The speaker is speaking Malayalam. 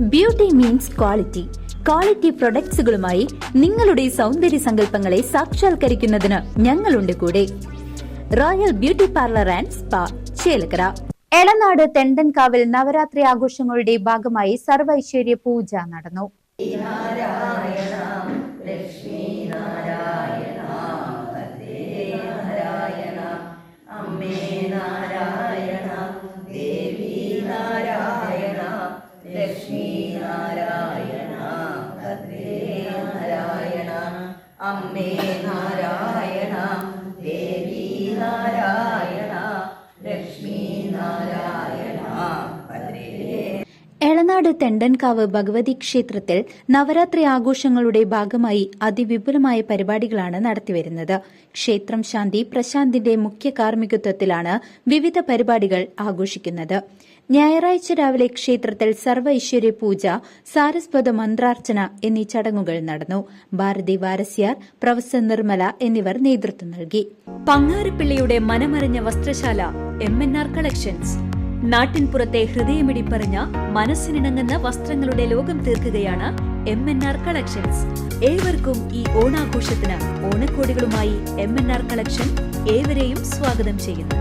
ബ്യൂട്ടി മീൻസ് ക്വാളിറ്റി ക്വാളിറ്റി പ്രൊഡക്ട്സുകളുമായി നിങ്ങളുടെ സൗന്ദര്യ സങ്കല്പങ്ങളെ സാക്ഷാത്കരിക്കുന്നതിന് ഞങ്ങളുണ്ട് കൂടെ. Royal beauty parlour and spa Chelakkara. Elanad തെണ്ടൻകാവിൽ Navaratri ആഘോഷങ്ങളുടെ ഭാഗമായി സർവൈശ്വര്യ പൂജ നടന്നു. അമ്മേ നാരായണ എളനാട് തെണ്ടൻകാവ് ഭഗവതി ക്ഷേത്രത്തിൽ നവരാത്രി ആഘോഷങ്ങളുടെ ഭാഗമായി അതിവിപുലമായ പരിപാടികളാണ് നടത്തിവരുന്നത്. ക്ഷേത്രം ശാന്തി പ്രശാന്തിന്റെ മുഖ്യ കാർമ്മികത്വത്തിലാണ് വിവിധ പരിപാടികൾ ആഘോഷിക്കുന്നത്. ഞായറാഴ്ച രാവിലെ ക്ഷേത്രത്തിൽ സർവ ഐശ്വര്യ പൂജ സാരസ്വത മന്ത്രാർച്ചന എന്നീ ചടങ്ങുകൾ നടന്നു. ഭാരതി വാരസ്യാർ പ്രൊഫസർ നിർമ്മല എന്നിവർ നേതൃത്വം നൽകി. പങ്ങാരിപ്പിള്ളിയുടെ മനമറിഞ്ഞ വസ്ത്രശാല എം എൻ ആർ കളക്ഷൻസ് നാട്ടിൻപുറത്തെ ഹൃദയമിടിപ്പറിഞ്ഞ മനസ്സിനിണങ്ങുന്ന വസ്ത്രങ്ങളുടെ ലോകം തീർക്കുകയാണ് എം എൻ ആർ കളക്ഷൻസ് ഏവർക്കും ഈ ഓണാഘോഷത്തിന് ഓണക്കോടികളുമായി എം എൻ ആർ കളക്ഷൻ ഏവരെയും സ്വാഗതം ചെയ്യുന്നു.